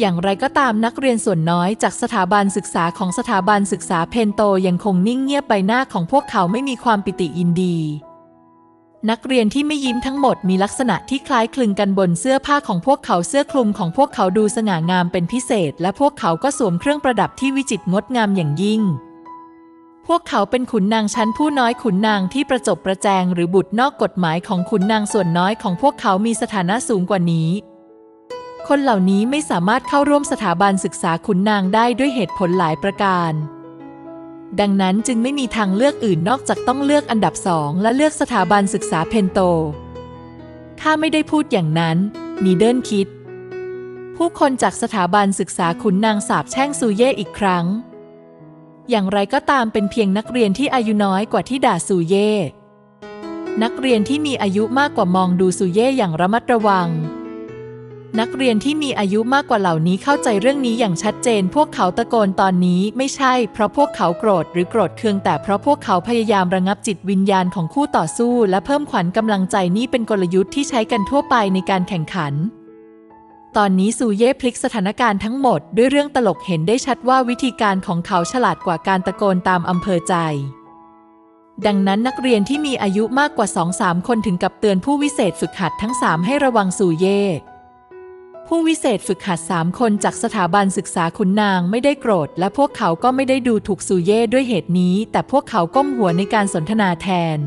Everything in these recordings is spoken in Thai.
อย่างไรก็ตามนักเรียนส่วนน้อยจากสถาบันศึกษาของสถาบันศึกษาเพนโตยังคงนิ่งเงียบใบหน้าของพวกเขาไม่มีความปิติยินดี นักเรียนที่ไม่ยิ้มทั้งหมดมีลักษณะที่คล้ายคลึงกันบนเสื้อผ้าของพวกเขาเสื้อคลุมของพวกเขาดูสง่างามเป็นพิเศษ และพวกเขาก็สวมเครื่องประดับที่วิจิตรงดงามอย่างยิ่งพวกเขาเป็นขุนนางชั้นผู้น้อยขุนนางที่ประจบประแจงหรือบุตรนอกกฎหมายของขุนนางส่วนน้อยของพวกเขามีสถานะสูงกว่านี้ คนเหล่านี้ไม่สามารถเข้าร่วมสถาบันศึกษาขุนนางได้ด้วยเหตุผลหลายประการ ดังนั้นจึงไม่มีทางเลือกอื่นนอกจากต้องเลือกอันดับสองและเลือกสถาบันศึกษาเพนโต ข้าไม่ได้พูดอย่างนั้น นีเดิลคิด ผู้คนจากสถาบันศึกษาขุนนางสาบแช่งซูเย่อีกครั้ง อย่างไรก็ตามเป็นเพียงนักเรียนที่อายุน้อยกว่าที่ด่าซูเย่ นักเรียนที่มีอายุมากกว่ามองดูซูเย่อย่างระมัดระวัง นักเรียนที่มีอายุมากกว่าเหล่านี้เข้าใจเรื่องนี้อย่างชัดเจน พวกเขาตะโกนตอนนี้ไม่ใช่ เพราะพวกเขาโกรธหรือโกรธเคืองแต่เพราะพวกเขาพยายามระงับจิตวิญญาณของคู่ต่อสู้ และเพิ่มขวัญกำลังใจนี่เป็นกลยุทธ์ที่ใช้กันทั่วไปในการแข่งขัน ตอนนี้ซูเย่พลิกสถานการณ์ทั้งหมด ด้วยเรื่องตลกเห็นได้ชัดว่าวิธีการของเขาฉลาดกว่าการตะโกนตามอำเภอใจดังนั้นนักเรียนที่มีอายุมากกว่าสองสามคนถึงกับเตือนผู้วิเศษฝึกหัดทั้งสามให้ระวังซูเย่ ผู้วิเศษฝึกหัดสามคนจากสถาบันศึกษาขุนนางไม่ได้โกรธ และพวกเขาก็ไม่ได้ดูถูกซูเย่ด้วยเหตุนี้ แต่พวกเขาก้มหัวในการสนทนาแทน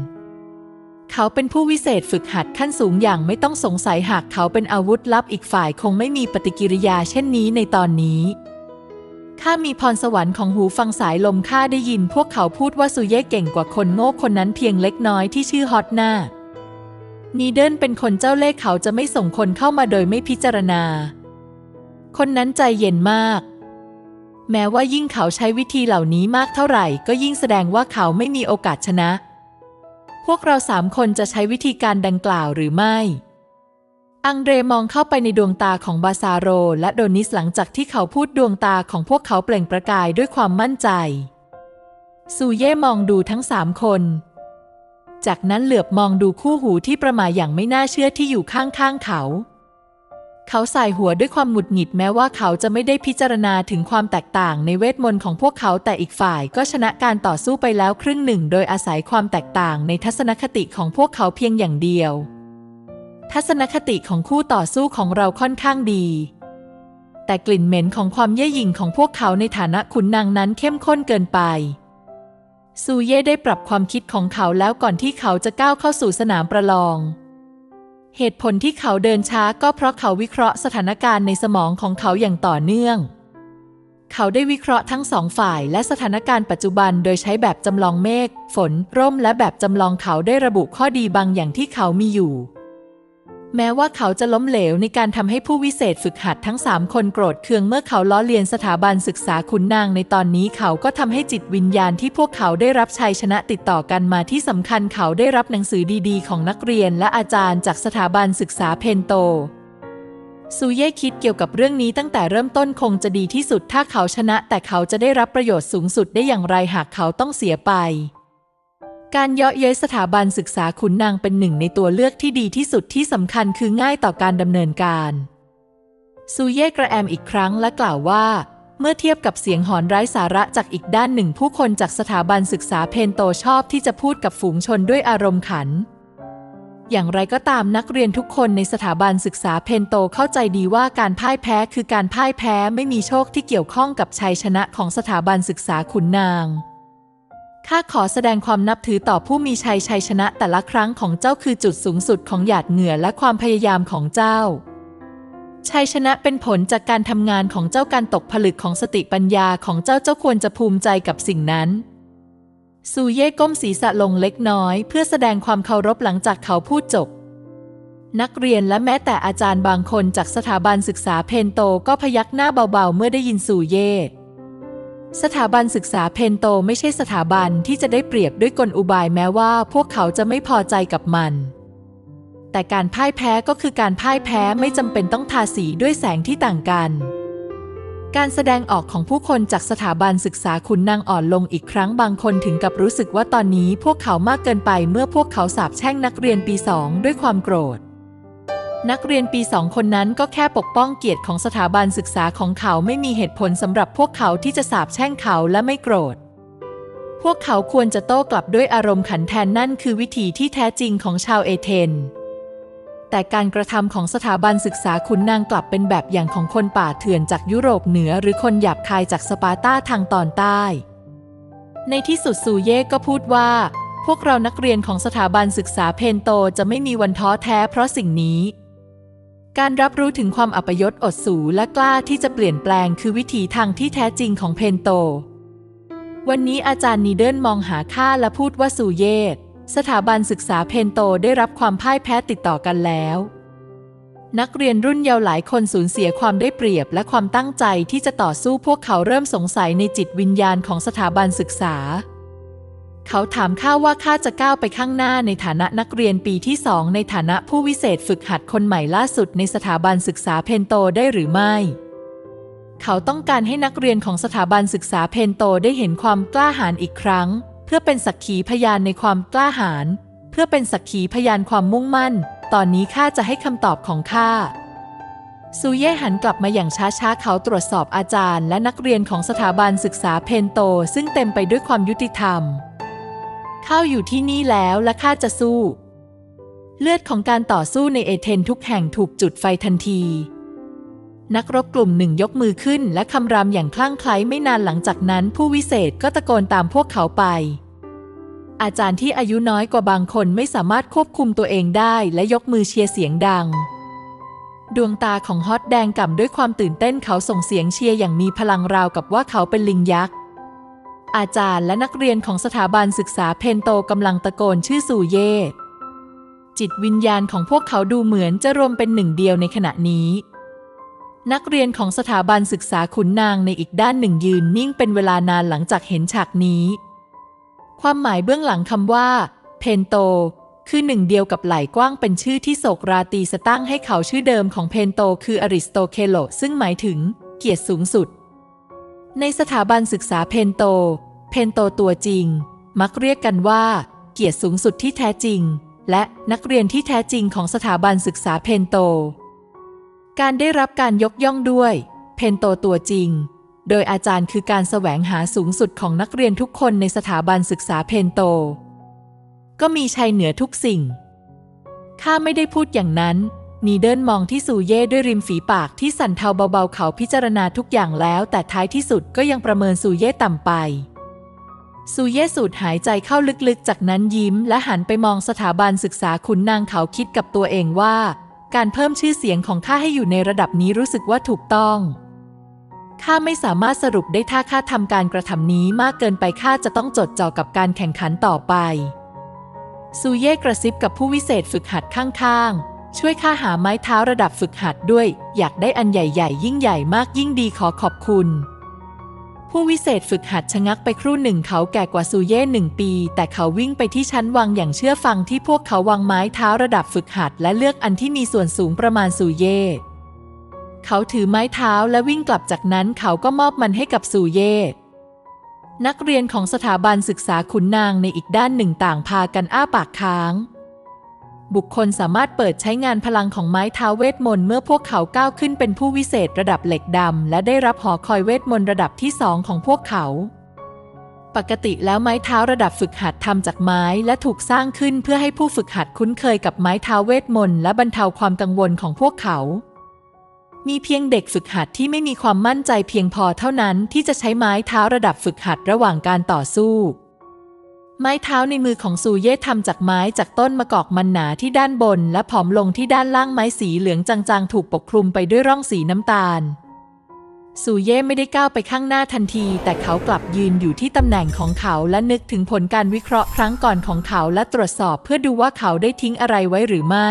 เขาเป็นผู้วิเศษฝึกหัดขั้นสูงอย่างไม่ต้องสงสัยหากเขาเป็นอาวุธลับอีกฝ่ายคงไม่มีปฏิกิริยาเช่นนี้ในตอนนี้ข้ามีพรสวรรค์ของหูฟังสายลมข้าได้ยิน พวกเขาพูดว่าซูเย่เก่งกว่าคนโง่คนนั้นเพียงเล็กน้อยที่ชื่อฮอตนา นีเดิลเป็นคนเจ้าเล่ห์เขาจะไม่ส่งคนเข้ามาโดยไม่พิจารณา คนนั้นใจเย็นมาก แม้ว่ายิ่งเขาใช้วิธีเหล่านี้มากเท่าไหร่ ก็ยิ่งแสดงว่าเขาไม่มีโอกาสชนะ พวกเราสามคนจะใช้วิธีการดังกล่าวหรือไม่ อังเดรมองเข้าไปในดวงตาของบาซาโร และโดนิสหลังจากที่เขาพูดดวงตาของพวกเขาเปล่งประกายด้วยความมั่นใจ ซูเย่มองดูทั้งสามคน จากนั้นเหลือบมองดูคู่หูที่ประมาอย่างไม่น่าเชื่อที่อยู่ข้างๆเขา เขาใส่หัวด้วยความหงุดหงิดแม้ว่าเขาจะไม่ได้พิจารณาถึงความแตกต่างในเวทมนต์ของพวกเขาแต่อีกฝ่ายก็ชนะการต่อสู้ไปแล้วครึ่งหนึ่ง โดยอาศัยความแตกต่างในทัศนคติของพวกเขาเพียงอย่างเดียว ทัศนคติของคู่ต่อสู้ของเราค่อนข้างดีแต่กลิ่นเหม็นของความเย่อหยิ่งของพวกเขาในฐานะขุนนางนั้นเข้มข้นเกินไป ซูเย่ได้ปรับความคิดของเขาแล้วก่อนที่เขาจะก้าวเข้าสู่สนามประลอง เหตุผลที่เขาเดินช้าก็เพราะเขาวิเคราะห์สถานการณ์ในสมองของเขาอย่างต่อเนื่อง เขาได้วิเคราะห์ทั้งสองฝ่ายและสถานการณ์ปัจจุบันโดยใช้แบบจำลองเมฆ ฝน ร่ม และแบบจำลองเขาได้ระบุข้อดีบางอย่างที่เขามีอยู่ แม้ว่าเขาจะล้มเหลวในการทำให้ผู้วิเศษฝึกหัดทั้งสามคนโกรธเคืองเมื่อเขาล้อเลียนสถาบันศึกษาขุนนางในตอนนี้เขาก็ทำให้จิตวิญญาณที่พวกเขาได้รับชัยชนะติดต่อกันมาที่สำคัญเขาได้รับหนังสือดีๆ ของนักเรียนและอาจารย์จากสถาบันศึกษาเพนโตซูเย่คิดเกี่ยวกับเรื่องนี้ตั้งแต่เริ่มต้นคงจะดีที่สุดถ้าเขาชนะ แต่เขาจะได้รับประโยชน์สูงสุดได้อย่างไรหากเขาต้องเสียไป การเยาะเย้ยสถาบันศึกษาขุนนางเป็นหนึ่งในตัวเลือกที่ดีที่สุดที่สำคัญคือง่ายต่อการดำเนินการซูเย่กระแอมอีกครั้งและกล่าวว่า เมื่อเทียบกับเสียงหอนไร้สาระจากอีกด้านหนึ่ง ผู้คนจากสถาบันศึกษาเพนโตชอบที่จะพูดกับฝูงชนด้วยอารมณ์ขัน อย่างไรก็ตามนักเรียนทุกคนในสถาบันศึกษาเพนโตเข้าใจดีว่าการพ่ายแพ้คือการพ่ายแพ้ไม่มีโชคที่เกี่ยวข้องกับชัยชนะของสถาบันศึกษาขุนนาง ข้าขอแสดงความนับถือต่อผู้มีชัยชัยชนะแต่ละครั้งของเจ้าคือจุดสูงสุดของหยาดเหงื่อและความพยายามของเจ้า ชัยชนะเป็นผลจากการทำงานของเจ้าการตกผลึกของสติปัญญาของเจ้าเจ้าควรจะภูมิใจกับสิ่งนั้นซูเย่ก้มศีรษะลงเล็กน้อย เพื่อแสดงความเคารพหลังจากเขาพูดจบ นักเรียนและแม้แต่อาจารย์บางคนจากสถาบันศึกษาเพนโตก็พยักหน้าเบาๆ เมื่อได้ยินซูเย่ สถาบันศึกษาเพนโตไม่ใช่สถาบันที่จะได้เปรียบด้วยกลอุบายแม้ว่าพวกเขาจะไม่พอใจกับมัน แต่การพ่ายแพ้ก็คือการพ่ายแพ้ไม่จำเป็นต้องทาสีด้วยแสงที่ต่างกัน การแสดงออกของผู้คนจากสถาบันศึกษาขุนนางอ่อนลงอีกครั้งบางคนถึงกับรู้สึกว่าตอนนี้พวกเขามากเกินไปเมื่อพวกเขาสาบแช่งนักเรียนปีสองด้วยความโกรธ นักเรียนปีสองคนนั้นก็แค่ปกป้องเกียรติของสถาบันศึกษาของเขาไม่มีเหตุผลสำหรับพวกเขาที่จะสาบแช่งเขาและไม่โกรธ พวกเขาควรจะโต้กลับด้วยอารมณ์ขันแทนนั่นคือวิธีที่แท้จริงของชาวเอเธนแต่การกระทำของสถาบันศึกษาขุนนางกลับเป็นแบบอย่างของคนป่าเถื่อนจากยุโรปเหนือ หรือคนหยาบคายจากสปาร์ตาทางตอนใต้ ในที่สุดซูเย่ก็พูดว่า พวกเรานักเรียนของสถาบันศึกษาเพนโตจะไม่มีวันท้อแท้เพราะสิ่งนี้ การรับรู้ถึงความอัปยศอดสูและกล้าที่จะเปลี่ยนแปลงคือวิถีทางที่แท้จริงของเพนโต วันนี้อาจารย์นีเดิลมองหาข้าและพูดว่าซูเย่สถาบันศึกษาเพนโตได้รับความพ่ายแพ้ติดต่อกันแล้ว นักเรียนรุ่นเยาว์หลายคนสูญเสียความได้เปรียบและความตั้งใจที่จะต่อสู้พวกเขาเริ่มสงสัยในจิตวิญญาณของสถาบันศึกษา เขาถามข้าว่าข้าจะก้าวไปข้างหน้าในฐานะนักเรียนปีที่สองในฐานะผู้วิเศษฝึกหัดคนใหม่ล่าสุดในสถาบันศึกษาเพนโตได้หรือไม่ เขาต้องการให้นักเรียนของสถาบันศึกษาเพนโตได้เห็นความกล้าหาญอีกครั้ง เพื่อเป็นสักขีพยานในความกล้าหาญเพื่อเป็นสักขีพยานความมุ่งมั่น ตอนนี้ข้าจะให้คำตอบของข้าซูเย่หันกลับมาอย่างช้าๆ เขาตรวจสอบอาจารย์ และนักเรียนของสถาบันศึกษาเพนโต ซึ่งเต็มไปด้วยความยุติธรรม ข้าอยู่ที่นี่แล้วและข้าจะสู้ เลือดของการต่อสู้ในเอเธนทุกแห่งถูกจุดไฟทันที นักรบกลุ่มหนึ่งยกมือขึ้นและคำรามอย่างคลั่งไคล้ไม่นานหลังจากนั้น ผู้วิเศษก็ตะโกนตามพวกเขาไป อาจารย์ที่อายุน้อยกว่าบางคนไม่สามารถควบคุมตัวเองได้และยกมือเชียร์เสียงดัง ดวงตาของฮอตแดงก่ำด้วยความตื่นเต้นเขาส่งเสียงเชียร์อย่างมีพลังราวกับว่าเขาเป็นลิงยักษ์ อาจารย์และนักเรียนของสถาบันศึกษาเพนโตกำลังตะโกนชื่อซูเย่จิตวิญญาณของพวกเขาดูเหมือนจะรวมเป็นหนึ่งเดียวในขณะนี้ นักเรียนของสถาบันศึกษาขุนนางในอีกด้านหนึ่งยืนนิ่งเป็นเวลานานหลังจากเห็นฉากนี้ ความหมายเบื้องหลังคำว่า เพนโต คือหนึ่งเดียวกับไหลกว้างเป็นชื่อที่โศกราตีสตั้งให้เขาชื่อเดิมของเพนโต คืออริสโตเคโลซึ่งหมายถึงเกียรติสูงสุด ในสถาบันศึกษาเพนโต เพนโตตัวจริง มักเรียกกันว่า เกียรติสูงสุดที่แท้จริง และนักเรียนที่แท้จริงของสถาบันศึกษาเพนโต การได้รับการยกย่องด้วย เพนโตตัวจริง โดยอาจารย์คือการแสวงหาสูงสุดของนักเรียนทุกคนในสถาบันศึกษาเพนโต ก็มีชัยเหนือทุกสิ่งข้าไม่ได้พูดอย่างนั้น นีเดิลมองที่ซูเย่ด้วยริมฝีปากที่สั่นเทาเบาๆเขาพิจารณาทุกอย่างแล้ว แต่ท้ายที่สุดก็ยังประเมินซูเย่ต่ำไปซูเย่สูดหายใจเข้าลึกๆ จากนั้นยิ้ม และหันไปมองสถาบันศึกษาขุนนางเขาคิดกับตัวเองว่า การเพิ่มชื่อเสียงของข้าให้อยู่ในระดับนี้รู้สึกว่าถูกต้องข้าไม่สามารถสรุปได้ถ้าข้าทำการกระทำนี้มากเกินไปข้าจะต้องจดจ่อกับการแข่งขันต่อไปซูเย่กระซิบกับผู้วิเศษฝึกหัดข้างๆ ช่วยข้าหาไม้เท้าระดับฝึกหัดด้วย อยากได้อันใหญ่ ๆ ยิ่งใหญ่มากยิ่งดีขอขอบคุณ ผู้วิเศษฝึกหัดชะงักไปครู่หนึ่งเขาแก่กว่าซูเย่หนึ่งปี แต่เขาวิ่งไปที่ชั้นวางอย่างเชื่อฟังที่พวกเขาวางไม้เท้าระดับฝึกหัด และเลือกอันที่มีส่วนสูงประมาณซูเย่เขาถือไม้เท้าและวิ่งกลับจากนั้นเขาก็มอบมันให้กับซูเย่นักเรียนของสถาบันศึกษาขุนนางในอีกด้านหนึ่งต่างพากันอ้าปากค้าง บุคคลสามารถเปิดใช้งานพลังของไม้เท้าเวทมนต์เมื่อพวกเขาก้าวขึ้นเป็นผู้วิเศษระดับเหล็กดำและได้รับหอคอยเวทมนต์ระดับที่สองของพวกเขา ปกติแล้วไม้เท้าระดับฝึกหัดทำจากไม้และถูกสร้างขึ้นเพื่อให้ผู้ฝึกหัดคุ้นเคยกับไม้เท้าเวทมนต์และบรรเทาความกังวลของพวกเขา มีเพียงเด็กฝึกหัดที่ไม่มีความมั่นใจเพียงพอเท่านั้นที่จะใช้ไม้เท้าระดับฝึกหัดระหว่างการต่อสู้ ไม้เท้าในมือของซูเย่ทำจากไม้จากต้นมะกอกมันหนาที่ด้านบน และผอมลงที่ด้านล่างไม้สีเหลืองจางๆ ถูกปกคลุมไปด้วยร่องสีน้ำตาล ซูเย่ไม่ได้ก้าวไปข้างหน้าทันที แต่เขากลับยืนอยู่ที่ตำแหน่งของเขาและนึกถึงผลการวิเคราะห์ครั้งก่อนของเขาและตรวจสอบเพื่อดูว่าเขาได้ทิ้งอะไรไว้หรือไม่